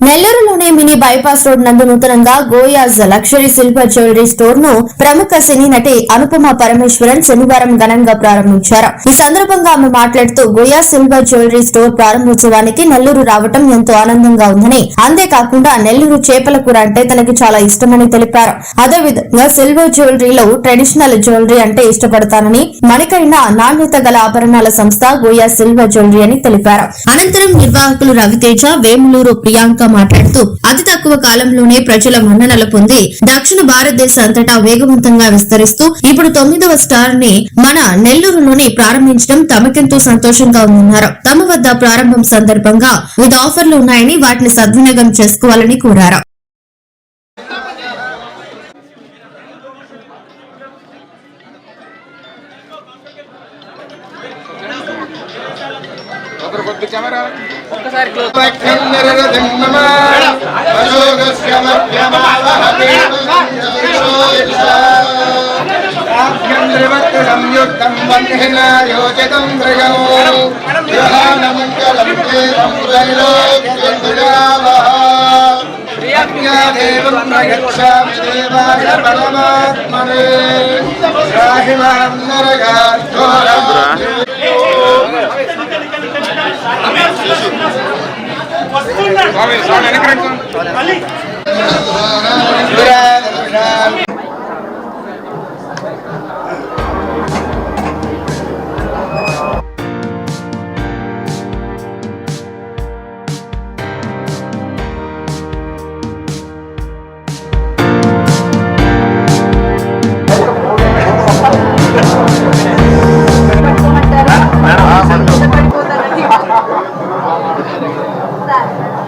నెల్లూరులోని mini bypass road నందు నూతనంగా గోయాజ్ లక్షరీ సిల్వర్ జ్యువెలరీ స్టోర్ను ప్రముఖ సినీ నటి అనుపమ పరమేశ్వరన్ శనివారం ఘనంగా ప్రారంభించారు. ఈ సందర్భంగా ఆమె మాట్లాడుతూ గోయా సిల్వర్ జ్యువెలరీ స్టోర్ ప్రారంభోత్సవానికి నెల్లూరు రావటం ఎంతో ఆనందంగా ఉందని. అంతేకాకుండా నెల్లూరు చేపల కూర అంటే తనకి చాలా ఇష్టమని తెలిపారు. అదేవిధంగా సిల్వర్ జ్యువెలరీలో ట్రెడిషనల్ జ్యువెలరీ అంటే ఇష్టపడతానని మనకైనా నాణ్యత గల ఆభరణాల సంస్థ గోయా సిల్వర్ జ్యువెలరీ అని తెలిపారు. అనంతరం నిర్వాహకులు రవితేజ వేములూరు ప్రియాంక మాట్లాడుతూ అతి తక్కువ కాలంలోనే ప్రజల మన్ననలు పొంది దక్షిణ భారతదేశ అంతటా వేగవంతంగా విస్తరిస్తూ ఇప్పుడు తొమ్మిదవ స్టార్ని మన నెల్లూరులోనే ప్రారంభించడం తమకెంతో సంతోషంగా ఉందన్నారు. తమ వద్ద ప్రారంభం సందర్భంగా వివిధ ఆఫర్లు ఉన్నాయని వాటిని సద్వినియోగం చేసుకోవాలని కోరారు. కెమెరా ఒక్కసారి క్లోజ్ సంయుక్తం యోచితం దేవం ప్రయచ్చామి దేవాయ పరమాత్మనే రాహిమాం నరగార్థోరా స్వామి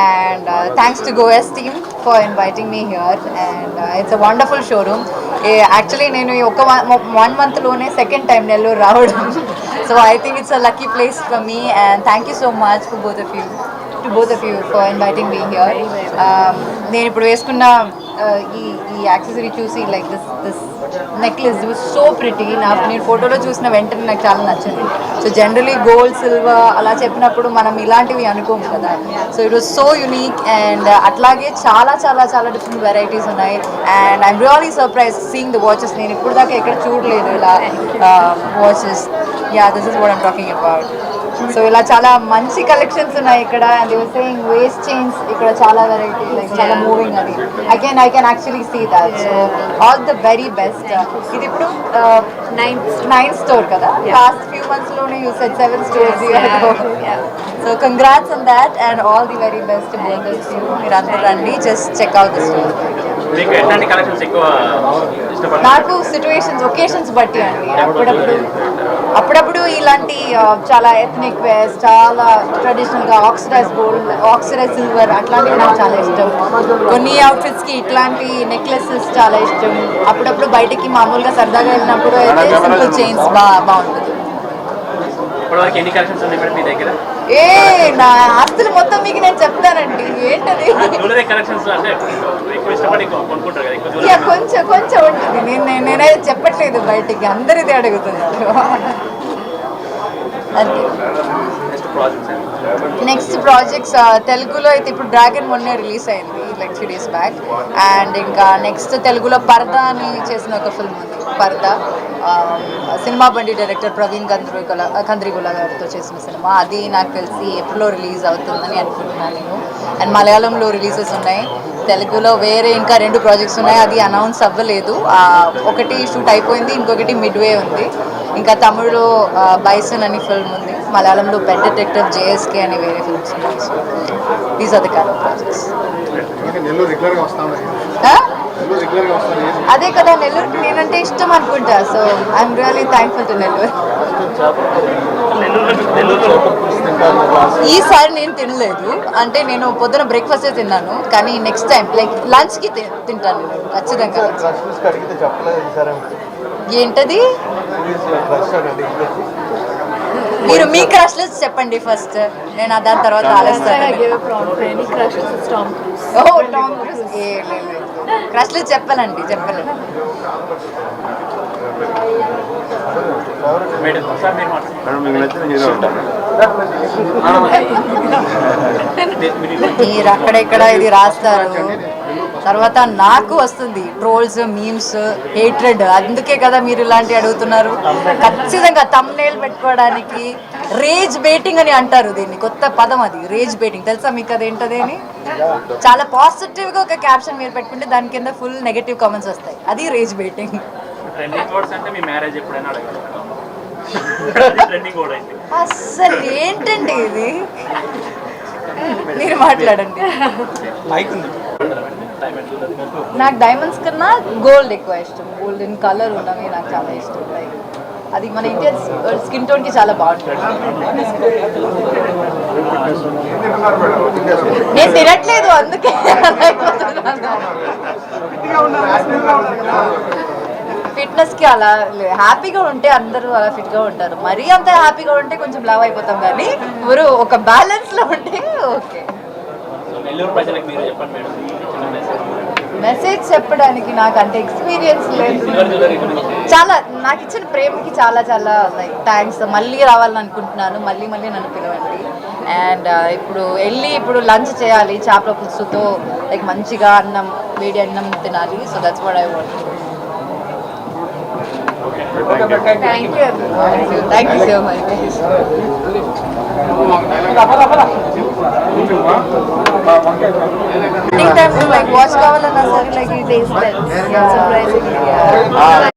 and thanks to goes team for inviting me here and it's a wonderful showroom actually నేను ఈ ఒక వన్ మంత్లోనే సెకండ్ టైం నెల్లూరు రావడం. So I think it's a lucky place for me and thank you so much for both of you to both of you for inviting me here నేను ఇప్పుడు వేసుకున్న ఈ ఈ యాక్సెసరీ చూసి like this this necklace was so pretty నాకు నేను ఫోటోలో చూసిన వెంటనే నాకు చాలా నచ్చింది. సో జనరలీ గోల్డ్ సిల్వర్ అలా చెప్పినప్పుడు మనం ఇలాంటివి అనుకోము కదా. So it was so unique and అట్లాగే చాలా చాలా చాలా డిఫరెంట్ వెరైటీస్ ఉన్నాయి. And I'm really surprise seeing the watches నేను ఇప్పుడు దాకా ఎక్కడ చూడలేదు ఇలా watches yeah this is what I'm talking about so ఇలా చాలా మంచి కలెక్షన్స్ ఉన్నాయి ఇక్కడ. And you're saying waist chains ఇక్కడ చాలా వెరైటీ లైక్ చాలా మూవింగ్ అది. I can I can actually see that so all the very best ఇది ఇప్పుడు నైన్ నైన్ స్టోర్ కదా? Last few మంత్స్లోనే you set seven stores so congrats on that and all the very best మీరు అందరూ రండి just check out the store మీకు ఎట్లాంటి collections ఎక్కువ ఇష్టపడతారు? నాకు సిచ్యువేషన్స్ ఒకేషన్స్ బట్టి అండి. అప్పుడప్పుడు అప్పుడప్పుడు ఇలాంటి చాలా ఎథనిక్ వేర్స్ చాలా ట్రెడిషనల్గా ఆక్సిడైజ్ గోల్డ్ ఆక్సిడైజ్ సిల్వర్ అట్లాంటివి నాకు చాలా ఇష్టం. కొన్ని అవుట్ఫిట్స్కి ఇట్లాంటి నెక్లెసెస్ చాలా ఇష్టం. అప్పుడప్పుడు బయటికి మామూలుగా సరదాగా వెళ్ళినప్పుడు అయితే సింపుల్ చైన్స్ బా బాగుంటుంది. ఇప్పటివరకు ఎన్ని కలెక్షన్స్ ఉన్నాయి మేడం మీ దగ్గర? ఏ నా ఆస్తులు మొత్తం మీకు నేను చెప్తానండి. ఏంటది? జ్యువెలరీ కలెక్షన్స్ అంటే ఎక్కువ ఇష్టపడి కొ- కొనుక్కుంటారు కదా ఎక్కువ ఇక జ్యువెలరీ కొంచెం కొంచెం ఉంటుంది. నేను నేను- నేనైతే చెప్పట్లేదు బయటికి. అందరిది అడుగుతున్నారు. అంతే. నెక్స్ట్ ప్రాజెక్ట్స్ నెక్స్ట్ ప్రాజెక్ట్స్ తెలుగులో అయితే ఇప్పుడు డ్రాగన్ మొన్నే రిలీజ్ అయింది like three days back and ఇంకా నెక్స్ట్ తెలుగులో పర్దా అని చేసిన ఒక ఫిల్మ్ ఉంది. పర్దా సినిమా బండి డైరెక్టర్ ప్రవీణ్ కంద్రిగుల కంద్రిగుల గారితో చేసిన సినిమా. అది నాకు తెలిసి ఎప్పుడో రిలీజ్ అవుతుందని అనుకుంటున్నాను నేను. అండ్ మలయాళంలో రిలీజెస్ ఉన్నాయి. తెలుగులో వేరే ఇంకా రెండు ప్రాజెక్ట్స్ ఉన్నాయి. అది అనౌన్స్ అవ్వలేదు. ఒకటి షూట్ అయిపోయింది ఇంకొకటి మిడ్వే ఉంది. ఇంకా తమిళ్ళో బైసన్ అని ఫిల్మ్ ఉంది. మలయాళంలో పెద్ద డిటెక్టివ్ జేఎస్కే అని వేరే ఫిల్మ్స్ ఉన్నాయి. So these are the projects అదే కదా నెల్లూరుకి నేనంటే ఇష్టం అనుకుంటా. So I'm really thankful to Nellore ఈసారి నేను తినలేదు. అంటే నేను పొద్దున బ్రేక్ఫాస్ట్ తిన్నాను. కానీ నెక్స్ట్ టైం లైక్ లంచ్కి తింటాను. ఖచ్చితంగా. ఏంటది? మీరు మీ క్రష్లు చెప్పండి ఫస్ట్ నేను ఆ దాని తర్వాత ఆలోచిస్తాను. క్రష్లు చెప్పాలండి చెప్పాలండి మీరు అక్కడెక్కడ ఇది రాస్తారు. తర్వాత నాకు వస్తుంది ట్రోల్స్ మీమ్స్ హేట్రెడ్ అందుకే కదా మీరు ఇలాంటి అడుగుతున్నారు. ఖచ్చితంగా తమ్నేల్ పెట్టుకోవడానికి రేజ్ బేటింగ్ అని అంటారు దీన్ని. కొత్త పదం అది రేజ్ బేటింగ్ తెలుసా మీకు అది ఏంటది అని? చాలా పాజిటివ్గా ఒక క్యాప్షన్ మీరు పెట్టుకుంటే దాని కింద ఫుల్ నెగటివ్ కామెంట్స్ వస్తాయి. అది రేజ్ బేటింగ్ ట్రెండింగ్ వర్డ్స్ అంటే మీ మ్యారేజ్ ఎప్పుడైనా అడగాలి ట్రెండింగ్ వర్డ్ అయితే. అస్సలు ఏంటండి ఇది? మీరు మాట్లాడండి. నాకు డైమండ్స్ కన్నా గోల్డ్ ఎక్కువ ఇష్టం. గోల్డ్ ఇన్ కలర్ ఉన్నవి నాకు చాలా ఇష్టం. లైక్ అది మన ఇండియన్ స్కిన్ టోన్కి చాలా బాగుంటుంది. నేను తినట్లేదు అందుకే అలా ఫిట్నెస్కి అలా లే- హ్యాపీగా ఉంటే అందరూ అలా ఫిట్గా ఉంటారు. మరీ అంత హ్యాపీగా ఉంటే కొంచెం లావ్ అయిపోతాం కానీ ఎవరు ఒక బ్యాలెన్స్లో ఉంటే ఓకే నెల్లూరు ప్రజలకు మీరు చెప్పండి మేడం. మెసేజ్ చెప్పడానికి నాకు అంత ఎక్స్పీరియన్స్ లేదు. చాలా నాకు ఇచ్చిన ప్రేమకి చాలా చాలా లైక్ థ్యాంక్స్ మళ్ళీ రావాలని అనుకుంటున్నాను మళ్ళీ మళ్ళీ నన్ను పిలవండి. అండ్ uh, ఇప్పుడు వెళ్ళి ఇప్పుడు లంచ్ చేయాలి. చేపల పులుసుతో లైక్ మంచిగా అన్నం వేడి అన్నం తినాలి. So that's what I want thank you thank you so much watch కావాలన్నా సరే like it is surprising. Yeah.